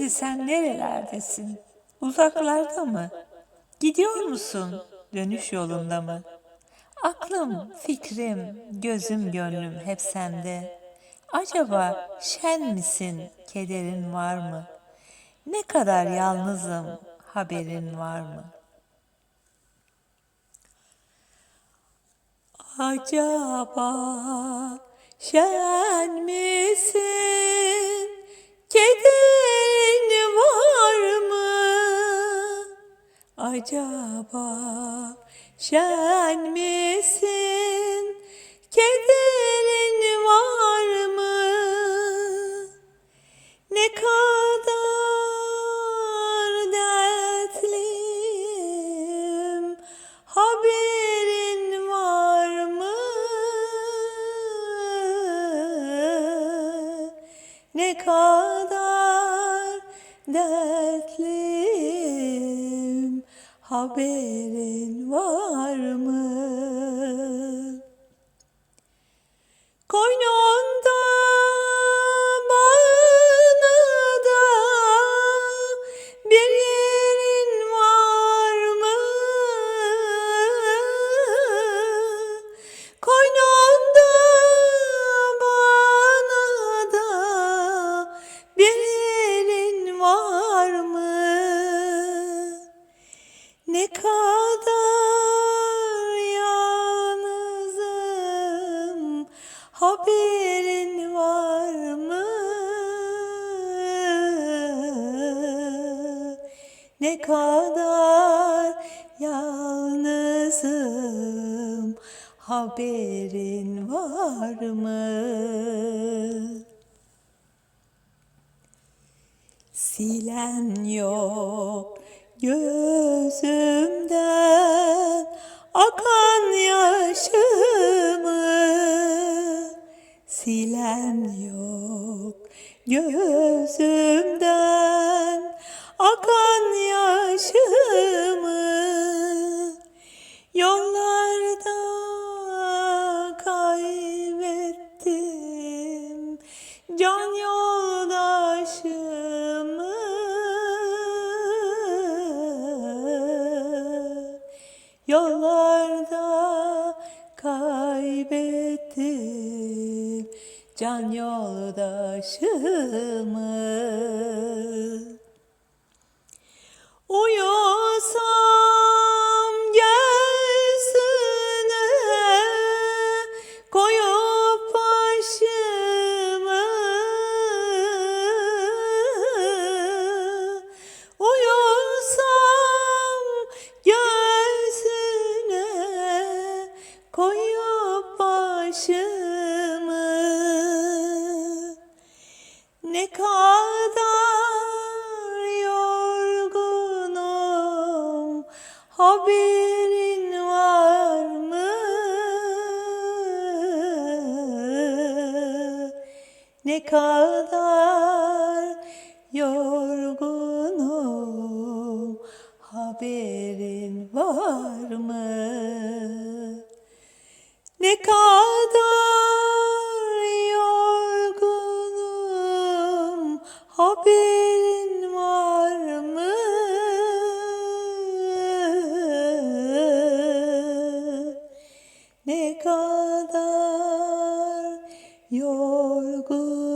Şimdi sen nerelerdesin? Uzaklarda mı? Gidiyor musun? Dönüş yolunda mı? Aklım, fikrim, gözüm, gönlüm hep sende. Acaba şen misin, kederin var mı? Ne kadar yalnızım, haberin var mı? Acaba şen misin, kederin Acaba şen misin, kederin var mı? Ne kadar dertliyim, haberin var mı? Ne kadar dertliyim, haberin var mı? Koynunda haberin var mı? Ne kadar yalnızım haberin var mı? Silen yok gözümden akan yaşımı Silen yok. Gözümden akan yaşımı Yollarda kaybettim. Can yoldaşımı Yollarda kaybettim can yoldaşımı Uyusam göğsüne koyup başımı. Uyusam göğsüne koyup kadar yorgunum haberin var mı? Ne kadar yorgunum haberin var mı? Haberin var mı? Ne kadar yorgun